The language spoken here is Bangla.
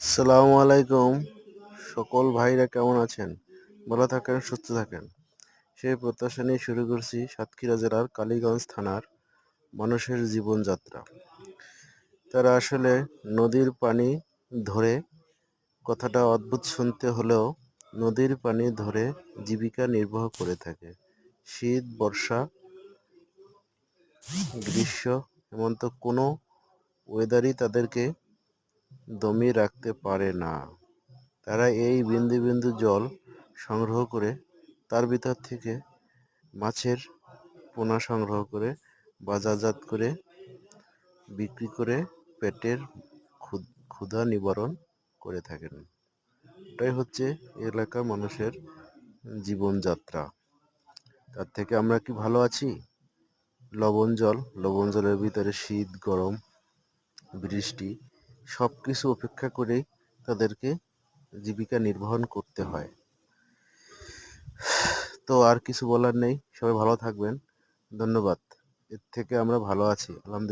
সালামু আলাইকুম। সকল ভাইরা কেমন আছেন? ভালো থাকেন, সুস্থ থাকেন। সেই প্রত্যাশা নিয়ে শুরু করছি সাতক্ষীরা জেলার কালীগঞ্জ থানার মানুষের জীবনযাত্রা। তারা আসলে নদীর পানি ধরে কথাটা অদ্ভুত শুনতে হলেও নদীর পানি ধরে জীবিকা নির্বাহ করে থাকে। শীত, বর্ষা, গ্রীষ্ম, হেমন্ত, কোনো ওয়েদারই তাদেরকে দমিয়ে রাখতে পারে না। তারা এই বিন্দু বিন্দু জল সংগ্রহ করে তার ভিতর থেকে মাছের পোনা সংগ্রহ করে বাজারজাত করে বিক্রি করে পেটের ক্ষুধা নিবারণ করে থাকেন। এটাই হচ্ছে এলাকার মানুষের জীবনযাত্রা। তার থেকে আমরা কি ভালো আছি? লবণ জল, লবণ জলের ভিতরে শীত, গরম, বৃষ্টি সব কিছু উপেক্ষা করেই তাদেরকে জীবিকা নির্বাহন করতে হয়। তো আর কিছু বলার নেই। সবাই ভালো থাকবেন। ধন্যবাদ। এর থেকে আমরা ভালো আছি। আলহামদুলিল্লাহ।